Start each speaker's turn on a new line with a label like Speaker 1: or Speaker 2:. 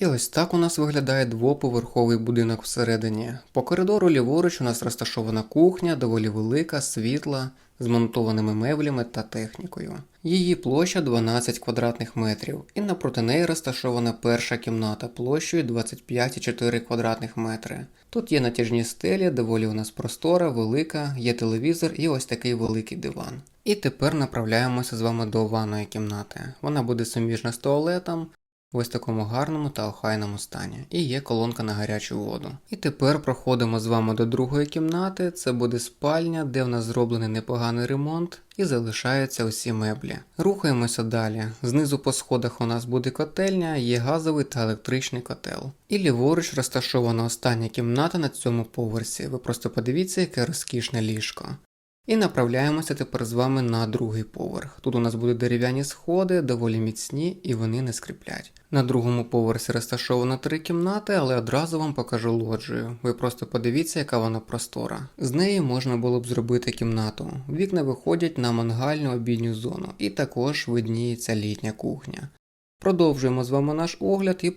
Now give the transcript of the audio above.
Speaker 1: І ось так у нас виглядає двоповерховий будинок всередині. По коридору ліворуч у нас розташована кухня, доволі велика, світла, з монтованими меблями та технікою. Її площа 12 квадратних метрів, і напроти неї розташована перша кімната площею 25,4 квадратних метри. Тут є натяжні стелі, доволі у нас простора, велика, є телевізор і ось такий великий диван. І тепер направляємося з вами до ванної кімнати. Вона буде суміжна з туалетом, в ось такому гарному та охайному стані. І є колонка на гарячу воду. І тепер проходимо з вами до другої кімнати. Це буде спальня, де в нас зроблений непоганий ремонт, і залишаються усі меблі. Рухаємося далі. Знизу по сходах у нас буде котельня, є газовий та електричний котел. І ліворуч розташована остання кімната на цьому поверсі. Ви просто подивіться, яке розкішне ліжко. І направляємося тепер з вами на другий поверх. Тут у нас будуть дерев'яні сходи, доволі міцні і вони не скріплять. На другому поверсі розташовано три кімнати, але одразу вам покажу лоджію. Ви просто подивіться, яка вона простора. З неї можна було б зробити кімнату. Вікна виходять на мангальну обідню зону, і також видніється літня кухня. Продовжуємо з вами наш огляд і